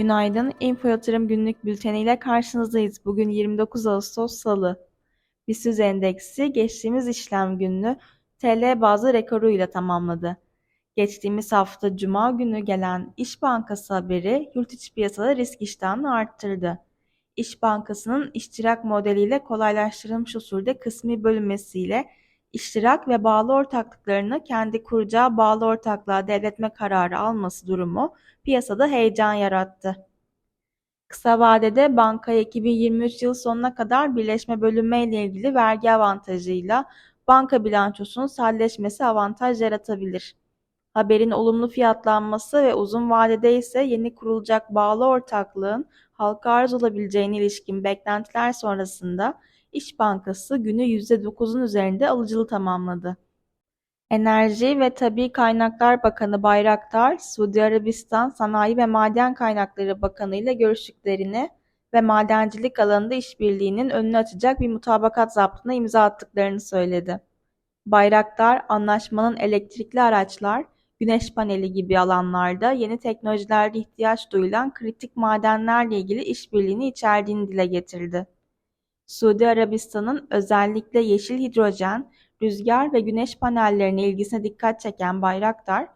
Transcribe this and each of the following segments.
Günaydın. Info Yatırım Günlük Bülteni ile karşınızdayız. Bugün 29 Ağustos Salı. BIST endeksi geçtiğimiz işlem gününü TL bazlı rekoruyla tamamladı. Geçtiğimiz hafta Cuma günü gelen İş Bankası haberi yurt içi piyasada risk iştahını arttırdı. İş Bankası'nın iştirak modeliyle kolaylaştırılmış usulde kısmi bölünmesiyle iştirak ve bağlı ortaklıklarını kendi kuracağı bağlı ortaklığa devretme kararı alması durumu piyasada heyecan yarattı. Kısa vadede bankaya 2023 yıl sonuna kadar birleşme bölünme ile ilgili vergi avantajıyla banka bilançosunun sadeleşmesi avantaj yaratabilir. Haberin olumlu fiyatlanması ve uzun vadede ise yeni kurulacak bağlı ortaklığın halka arz olabileceğine ilişkin beklentiler sonrasında İş Bankası günü %9'un üzerinde alıcılı tamamladı. Enerji ve Tabi Kaynaklar Bakanı Bayraktar, Suudi Arabistan Sanayi ve Maden Kaynakları Bakanı ile görüştüklerini ve madencilik alanında işbirliğinin önünü açacak bir mutabakat zaptına imza attıklarını söyledi. Bayraktar, anlaşmanın elektrikli araçlar, güneş paneli gibi alanlarda yeni teknolojilerde ihtiyaç duyulan kritik madenlerle ilgili işbirliğini içerdiğini dile getirdi. Suudi Arabistan'ın özellikle yeşil hidrojen, rüzgar ve güneş panellerine ilgisine dikkat çeken Bayraktar,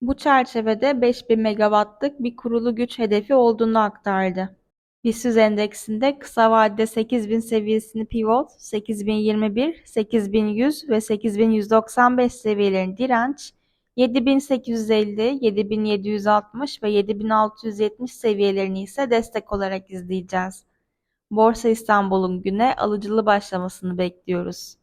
bu çerçevede 5000 megawattlık bir kurulu güç hedefi olduğunu aktardı. BIST endeksinde kısa vadede 8000 seviyesini pivot, 8021, 8100 ve 8195 seviyelerini direnç, 7850, 7760 ve 7670 seviyelerini ise destek olarak izleyeceğiz. Borsa İstanbul'un güne alıcılı başlamasını bekliyoruz.